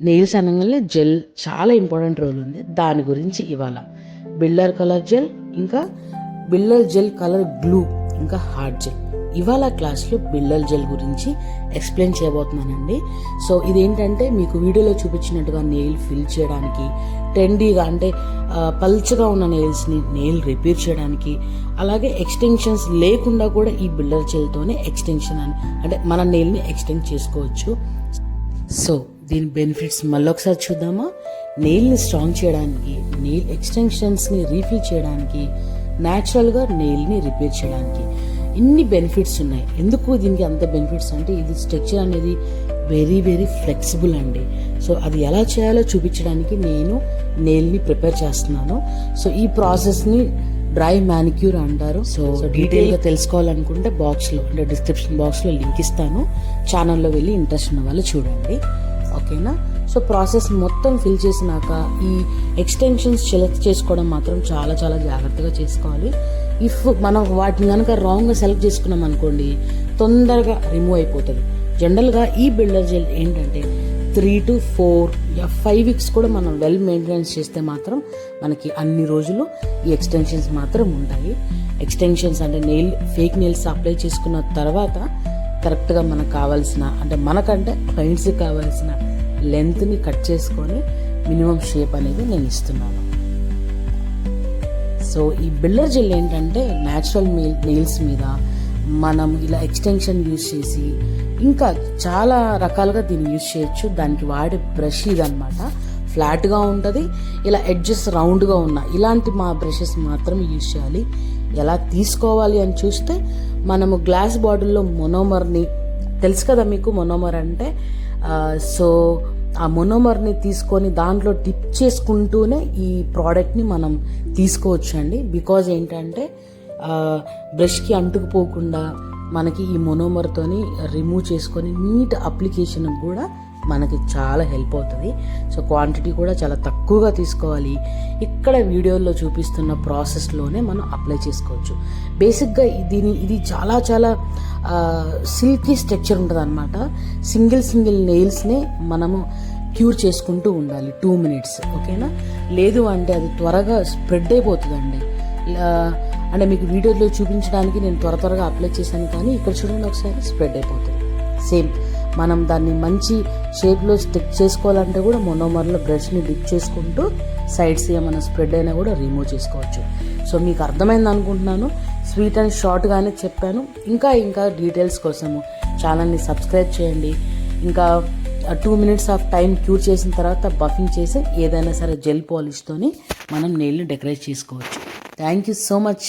Nails అనగానే gel చాలా important role ఉంది. దాని గురించి ఇవాళ బిల్డర్ కలర్ జెల్ ఇంకా బిల్డర్ జెల్ కలర్ బ్లూ ఇంకా హార్డ్ జెల్ ఇవాళ క్లాస్లో బిల్డర్ జెల్ గురించి ఎక్స్ప్లెయిన్ చేయబోతున్నానండి. సో ఇదేంటంటే మీకు వీడియోలో చూపించినట్టుగా నెయిల్ ఫిల్ చేయడానికి ట్రెండీగా అంటే పల్చగా ఉన్న నెయిల్స్ని నెయిల్ రిపేర్ చేయడానికి అలాగే ఎక్స్టెన్షన్స్ లేకుండా కూడా ఈ బిల్డర్ జెల్తోనే ఎక్స్టెన్షన్ అని అంటే మన నెయిల్ని ఎక్స్టెండ్ చేసుకోవచ్చు. సో దీని బెనిఫిట్స్ మళ్ళీ ఒకసారి చూద్దామా? నెయిల్ని స్ట్రాంగ్ చేయడానికి నెయిల్ ఎక్స్టెన్షన్స్ని రీఫిల్ చేయడానికి న్యాచురల్గా నెయిల్ని రిపేర్ చేయడానికి. ఇన్ని బెనిఫిట్స్ ఉన్నాయి. ఎందుకు దీనికి అంత బెనిఫిట్స్ అంటే ఇది స్ట్రక్చర్ అనేది వెరీ వెరీ ఫ్లెక్సిబుల్ అండి. సో అది ఎలా చేయాలో చూపించడానికి నేను నెయిల్ని ప్రిపేర్ చేస్తున్నాను. సో ఈ ప్రాసెస్ని డ్రై మ్యానిక్యూర్ అంటారు. సో డీటెయిల్గా తెలుసుకోవాలనుకుంటే బాక్స్లో అంటే డిస్క్రిప్షన్ బాక్స్లో లింక్ ఇస్తాను. ఛానల్లో వెళ్ళి ఇంట్రెస్ట్ ఉన్న వాళ్ళు చూడండి. ఓకేనా? సో ప్రాసెస్ మొత్తం ఫిల్ చేసినాక ఈ ఎక్స్టెన్షన్స్ సెలెక్ట్ చేసుకోవడం మాత్రం చాలా చాలా జాగ్రత్తగా చేసుకోవాలి. ఇఫ్ మనం వాటిని కనుక రాంగ్గా సెలెక్ట్ చేసుకున్నాం అనుకోండి తొందరగా రిమూవ్ అయిపోతుంది. జనరల్గా ఈ బిల్డర్ జెల్ ఏంటంటే three to four five weeks కూడా మనం వెల్ మెయింటెనెన్స్ చేస్తే మాత్రం మనకి అన్ని రోజులు ఈ ఎక్స్టెన్షన్స్ మాత్రం ఉంటాయి. ఎక్స్టెన్షన్స్ అంటే నెయిల్ ఫేక్ నెయిల్స్ అప్లై చేసుకున్న తర్వాత కరెక్ట్గా మనకు కావాల్సిన అంటే మనకంటే క్లయింట్స్కి కావాల్సిన లెంత్ని కట్ చేసుకొని మినిమం షేప్ అనేది నేను ఇస్తున్నాను. సో ఈ బిల్డర్ జెల్ ఏంటంటే న్యాచురల్ నెయిల్స్ మీద మనం ఇలా ఎక్స్టెన్షన్ యూజ్ చేసి ఇంకా చాలా రకాలుగా దీన్ని యూజ్ చేయొచ్చు. దానికి వాడే బ్రష్ ఇదనమాట ఫ్లాట్గా ఉంటుంది. ఇలా ఎడ్జెస్ రౌండ్గా ఉన్న ఇలాంటి మా బ్రషెస్ మాత్రం యూజ్ చేయాలి. ఎలా తీసుకోవాలి అని చూస్తే మనము గ్లాస్ బాటిల్లో మొనోమర్ని తెలుసు కదా మీకు? మొనోమర్ అంటే సో ఆ మొనోమర్ని తీసుకొని దాంట్లో డిప్ చేసుకుంటూనే ఈ ప్రోడక్ట్ని మనం తీసుకోవచ్చు అండి బికాజ్ ఏంటంటే బ్రష్కి అంటుకుపోకుండా మనకి ఈ మొనోమర్తోని రిమూవ్ చేసుకొని నీట్ అప్లికేషన్ కూడా మనకి చాలా హెల్ప్ అవుతుంది. సో క్వాంటిటీ కూడా చాలా తక్కువగా తీసుకోవాలి. ఇక్కడ వీడియోలో చూపిస్తున్న ప్రాసెస్లోనే మనం అప్లై చేసుకోవచ్చు. బేసిక్గా దీని ఇది చాలా చాలా సిల్కీ స్ట్రక్చర్ ఉంటుంది అనమాట సింగిల్ సింగిల్ నెయిల్స్నే మనము క్యూర్ చేసుకుంటూ ఉండాలి టూ మినిట్స్ ఓకేనా లేదు అంటే అది త్వరగా స్ప్రెడ్ అయిపోతుందండి. అంటే మీకు వీడియోలో చూపించడానికి నేను త్వర త్వరగా అప్లై చేశాను కానీ ఇక్కడ చూడండి ఒకసారి స్ప్రెడ్ అయిపోతుంది. సేమ్ మనం దాన్ని మంచి షేప్లో స్టిక్ చేసుకోవాలంటే కూడా మొనోమర్లో బ్రష్ని డిప్ చేసుకుంటూ సైడ్స్ ఏమైనా స్ప్రెడ్ అయినా కూడా రిమూవ్ చేసుకోవచ్చు. సో మీకు అర్థమైంది అనుకుంటున్నాను. స్వీట్ అండ్ షార్ట్గానే చెప్పాను. ఇంకా ఇంకా డీటెయిల్స్ కోసము ఛానల్ని సబ్స్క్రైబ్ చేయండి. ఇంకా two minutes of time cure చేసిన తర్వాత బఫింగ్ చేసి ఏదైనా సరే జెల్ పాలిష్తోని మనం నెయిల్ని డెకరేట్ చేసుకోవచ్చు. Thank you so much